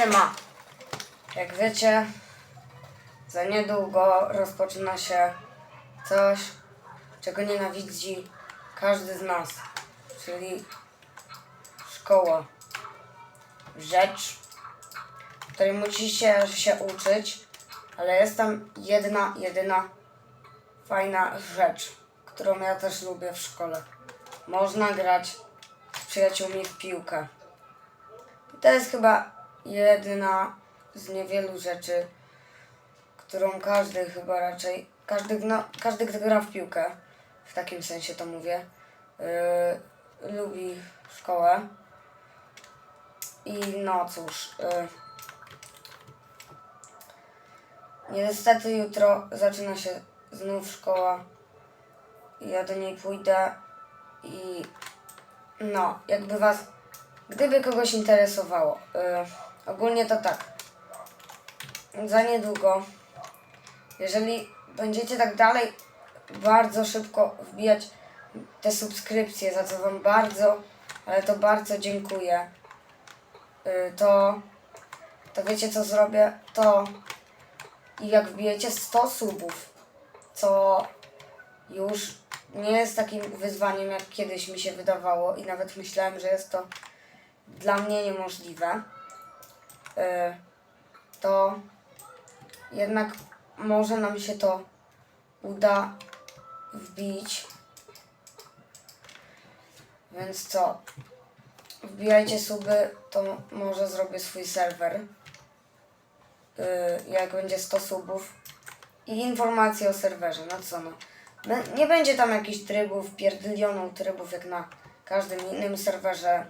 Siema. Jak wiecie, za niedługo rozpoczyna się coś, czego nienawidzi każdy z nas, czyli szkoła. Rzecz, której musicie się uczyć, ale jest tam jedna, jedyna fajna rzecz, którą ja też lubię w szkole. Można grać z przyjaciółmi w piłkę. I to jest chyba jedyna z niewielu rzeczy, którą każdy chyba raczej, każdy, no, każdy kto gra w piłkę, w takim sensie to mówię, yy, lubi szkołę. I no cóż, yy, niestety jutro zaczyna się znów szkoła. Ja do niej pójdę i no, jakby was Gdyby kogoś interesowało, y, ogólnie to tak. Za niedługo, jeżeli będziecie tak dalej bardzo szybko wbijać te subskrypcje, za co Wam bardzo, ale to bardzo dziękuję, y, to, to wiecie co zrobię? To i jak wbijecie 100 subów, co już nie jest takim wyzwaniem, jak kiedyś mi się wydawało i nawet myślałem, że jest to dla mnie niemożliwe, to jednak może nam się to uda wbić. Więc co? Wbijajcie suby, to może zrobię swój serwer. Y, jak będzie 100 subów. I informacje o serwerze. No co no. Nie będzie tam jakichś trybów, pierdylionów trybów jak na każdym innym serwerze.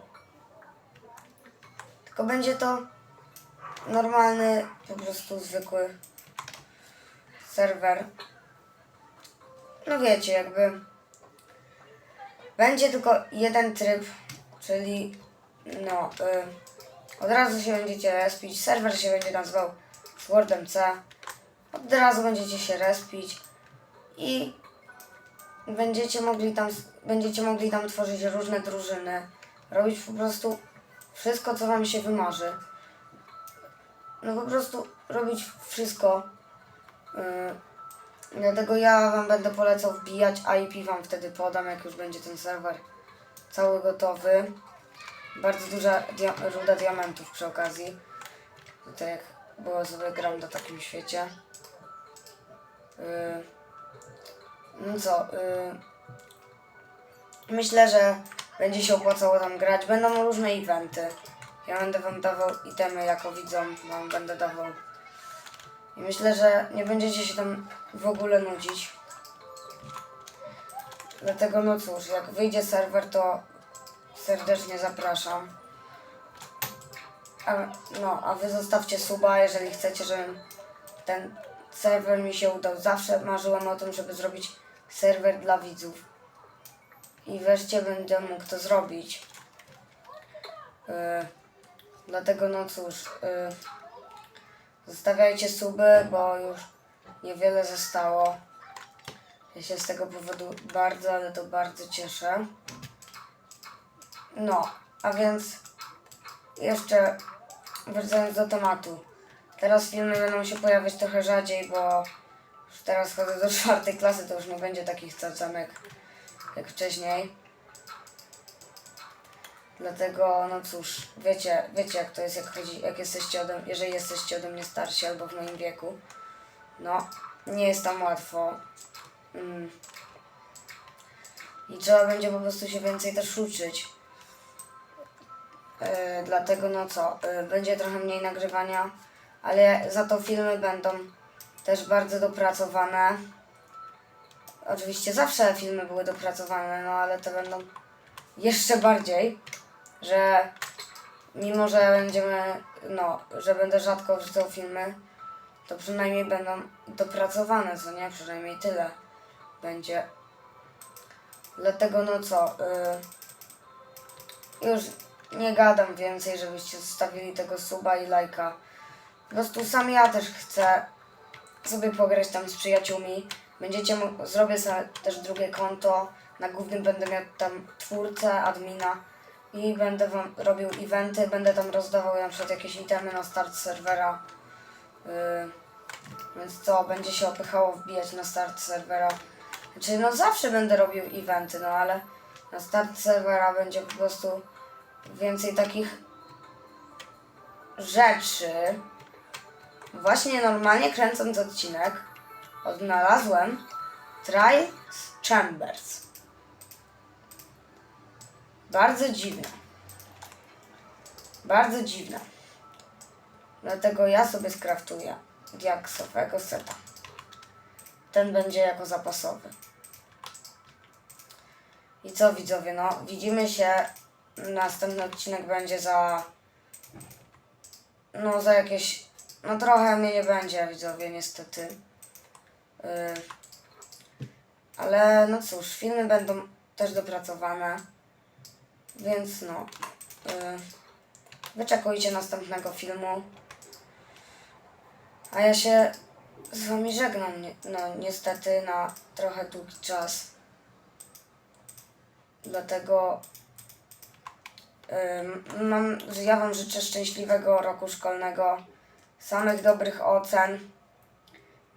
Tylko będzie to normalny, po prostu zwykły serwer. No wiecie, jakby będzie tylko jeden tryb, czyli no, y, od razu się będziecie respić, serwer się będzie nazywał SwordMC, od razu będziecie się respić i będziecie mogli tam, będziecie mogli tam tworzyć różne drużyny, robić po prostu wszystko, co wam się wymarzy. No po prostu robić wszystko. Yy, dlatego ja wam będę polecał wbijać, IP wam wtedy podam, jak już będzie ten serwer cały gotowy. Bardzo duża dia- ruda diamentów przy okazji. Tutaj jak było sobie gram na takim świecie. Yy, no co, yy, myślę, że będzie się opłacało tam grać. Będą różne eventy. Ja będę wam dawał itemy jako widzom, wam będę dawał. I myślę, że nie będziecie się tam w ogóle nudzić. Dlatego no cóż, jak wyjdzie serwer, to serdecznie zapraszam. A, no, a wy zostawcie suba, jeżeli chcecie, żeby ten serwer mi się udał. Zawsze marzyłem o tym, żeby zrobić serwer dla widzów. I wreszcie będę mógł to zrobić. Yy, dlatego no cóż, yy, zostawiajcie suby, bo już niewiele zostało. Ja się z tego powodu bardzo, ale to bardzo cieszę. No, a więc jeszcze wracając do tematu. Teraz filmy będą się pojawiać trochę rzadziej, bo już teraz chodzę do czwartej klasy, to już nie będzie takich cacanek jak wcześniej. Dlatego, no cóż, wiecie, wiecie jak to jest, jak, chodzi, jak jesteście ode, jeżeli jesteście ode mnie starsi albo w moim wieku. No, nie jest tam łatwo. Mm. I trzeba będzie po prostu się więcej też uczyć. Yy, dlatego, no co, yy, będzie trochę mniej nagrywania, ale za to filmy będą też bardzo dopracowane. Oczywiście zawsze filmy były dopracowane, no ale to będą jeszcze bardziej, że mimo, że będziemy, no, że będę rzadko wrzucał filmy, to przynajmniej będą dopracowane, co nie? Przynajmniej tyle będzie. Dlatego no co, y, już nie gadam więcej, żebyście zostawili tego suba i lajka. Po prostu sam ja też chcę sobie pograć tam z przyjaciółmi. Będziecie zrobię sobie też drugie konto. Na głównym będę miał tam twórcę, admina i będę wam robił eventy, będę tam rozdawał na przykład jakieś itemy na start serwera. Yy, więc co, będzie się opychało wbijać na start serwera. Znaczy, no zawsze będę robił eventy, no ale na start serwera będzie po prostu więcej takich rzeczy. Właśnie normalnie kręcąc odcinek odnalazłem Trials Chambers. Bardzo dziwne. Bardzo dziwne. Dlatego ja sobie skraftuję diaksowego seta. Ten będzie jako zapasowy. I co widzowie, no widzimy się. Następny odcinek będzie za. No za jakieś. No trochę mnie nie będzie widzowie niestety. Yy, ale no cóż, filmy będą też dopracowane. Więc no. Yy, wyczekujcie następnego filmu. A ja się z wami żegnam, no niestety na trochę długi czas. Dlatego ym, mam, ja wam życzę szczęśliwego roku szkolnego, samych dobrych ocen,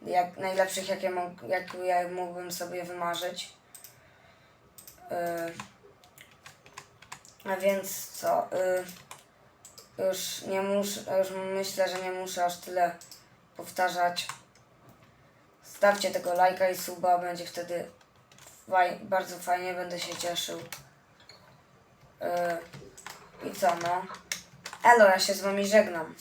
jak najlepszych jakie, mógł, jak ja mógłbym sobie wymarzyć. Yy, a więc co? Yy, już nie muszę, już myślę, że nie muszę aż tyle powtarzać. Stawcie tego lajka i suba, będzie wtedy faj, bardzo fajnie, będę się cieszył. Yy, I co no? Elo, ja się z wami żegnam.